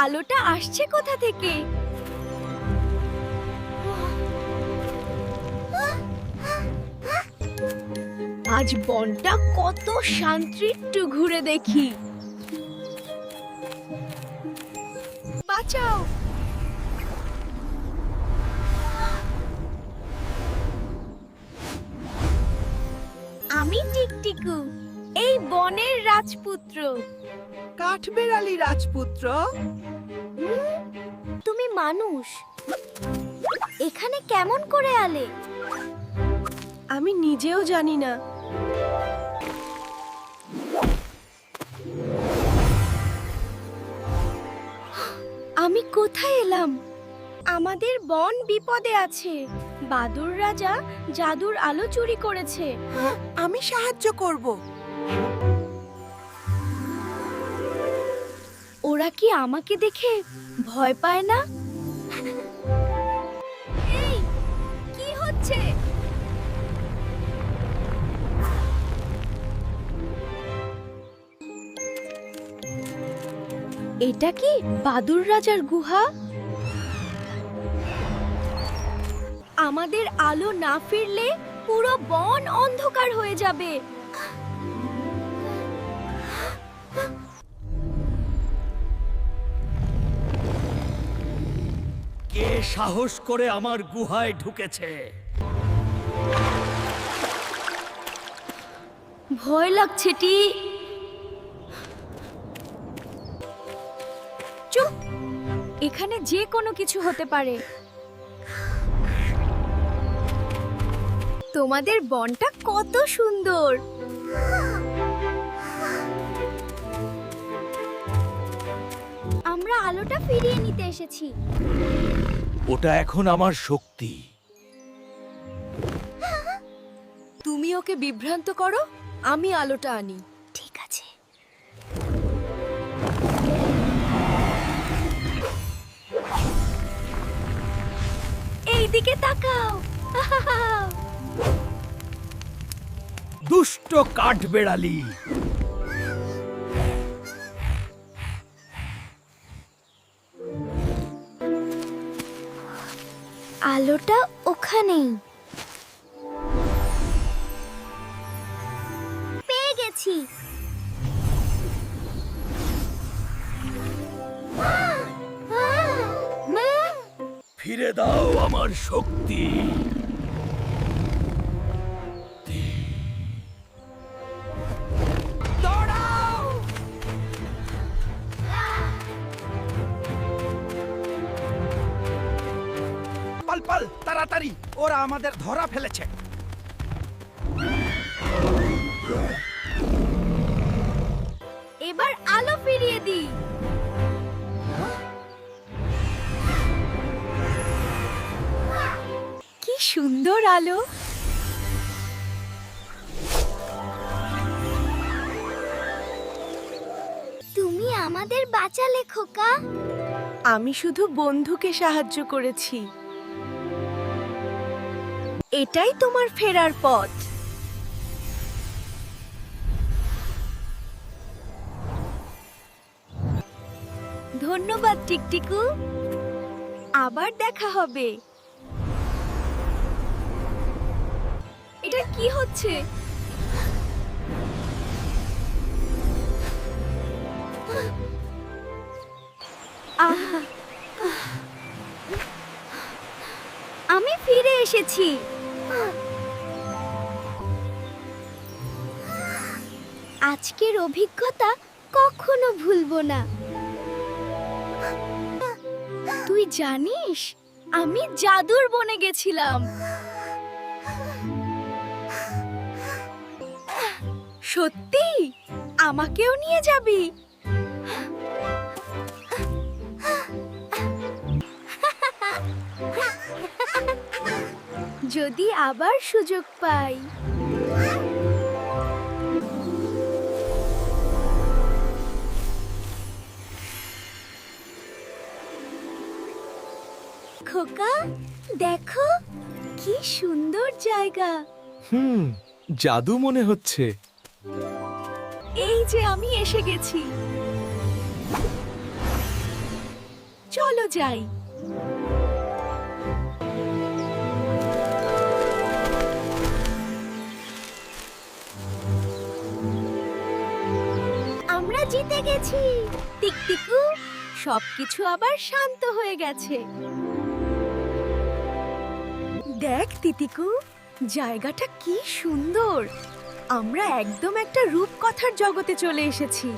আলোটা আসছে কোথা থেকে? আজ বনটা কত শান্তি একটু ঘুরে দেখি। বাঁচাও। আমি টিকটিকু। বনের রাজপুত্র। কাঠবেড়ালি রাজপুত্র? তুমি মানুষ। এখানে কেমন করে আলে? আমি নিজেও জানি না। আমি কোথায় এলাম? আমাদের বন বিপদে আছে। বাদুর রাজা জাদুর আলো চুরি করেছে। আমি সাহায্য করব। ওরা কি আমাকে দেখে ভয় পায় না? কি হচ্ছে? এটা কি বাদুর রাজার গুহা? আমাদের আলো না ফিরলে পুরো বন অন্ধকার হয়ে যাবে। কে সাহস করে আমার গুহায় ঢুকেছে? ভয় লাগছে, টি। চুপ! এখানে যে কোনো কিছু হতে পারে। তোমাদের বনটা কত সুন্দর! আমরা আলোটা ফিরিয়ে নিতে এসেছি। ওটা এখন আমার শক্তি। তুমি ওকে বিভ্রান্ত করো আমি আলোটা আনি। ঠিক আছে। এইদিকে তাকাও। দুষ্ট কাঠবেড়ালি। আলোটা ওখানেই। পেয়ে গেছি। ফিরে দাও আমার শক্তি। পাল তাড়াতাড়ি। ওরা আমাদের ধরা ফেলেছে। এবার আলো ফিরিয়ে দিই। কি সুন্দর আলো। তুমি আমাদের বাঁচালে খোকা। আমি শুধু বন্ধুকে সাহায্য করেছি। এটাই তোমার ফেরার পথ। ধন্যবাদ, টিকটিকু। আবার দেখা হবে। এটা কি হচ্ছে? আহা। আমি ফিরে এসেছি। আজকের অভিজ্ঞতা কখনো ভুলবো না। তুই জানিস, আমি জাদুর বনে গেছিলাম। সত্যি? আমাকেও নিয়ে যাবি? যদি আবার সুযোগ পাই। খোকা দেখো কি সুন্দর জায়গা। হুম জাদু মনে হচ্ছে। এই যে আমি এসে গেছি। চলো যাই। আমরা জিতে গেছি। টিকটিকু সবকিছু আবার শান্ত হয়ে গেছে। দেখ তিতিকু জায়গাটা কি সুন্দর। আমরা একদম একটা রূপকথার জগতে চলে এসেছি।